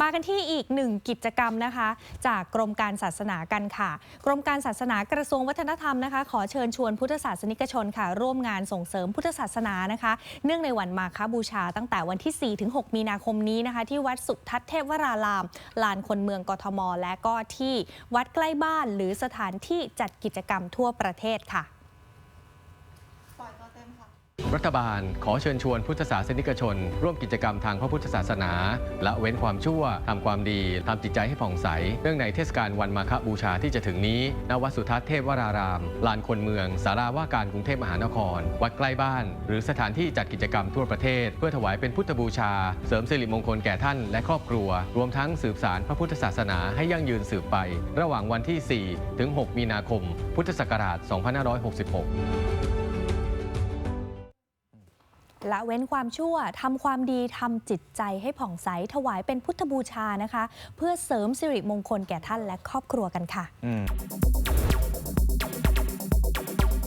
มากันที่อีกหนึ่งกิจกรรมนะคะ จากกรมการศาสนากันค่ะ กรมการศาสนากระทรวงวัฒนธรรมนะคะ ขอเชิญชวนพุทธศาสนิกชนค่ะ ร่วมงานส่งเสริมพุทธศาสนานะคะ เนื่องในวันมาฆบูชาตั้งแต่วันที่ 4-6 มีนาคมนี้นะคะ ที่วัดสุทัศน์เทพวราราม ลานคนเมืองกทม และก็ที่วัดใกล้บ้านหรือสถานที่จัดกิจกรรมทั่วประเทศค่ะ รัฐบาลขอเชิญชวนพุทธศาสนิกชน ร่วมกิจกรรมทางพระพุทธศาสนา ละเว้นความชั่วทำความดีทำจิตใจให้ผ่องใส เนื่องในเทศกาลวันมาฆบูชาที่จะถึงนี้ ณ วัดสุทัศน์เทพวราราม ลานคนเมือง สาราว่าการกรุงเทพมหานคร วัดใกล้บ้าน หรือสถานที่จัดกิจกรรมทั่วประเทศ เพื่อถวายเป็นพุทธบูชา เสริมสิริมงคลแก่ท่านและครอบครัว รวมทั้งสืบสารพระพุทธศาสนาให้ยั่งยืนสืบไป ระหว่างวันที่ 4 ถึง 6 มีนาคม พุทธศักราช 2566 ละเว้นความชั่วทำความดีทำจิตใจให้ผ่องใสถวายเป็นพุทธบูชานะคะ เพื่อเสริมสิริมงคลแก่ท่านและครอบครัวกันค่ะอื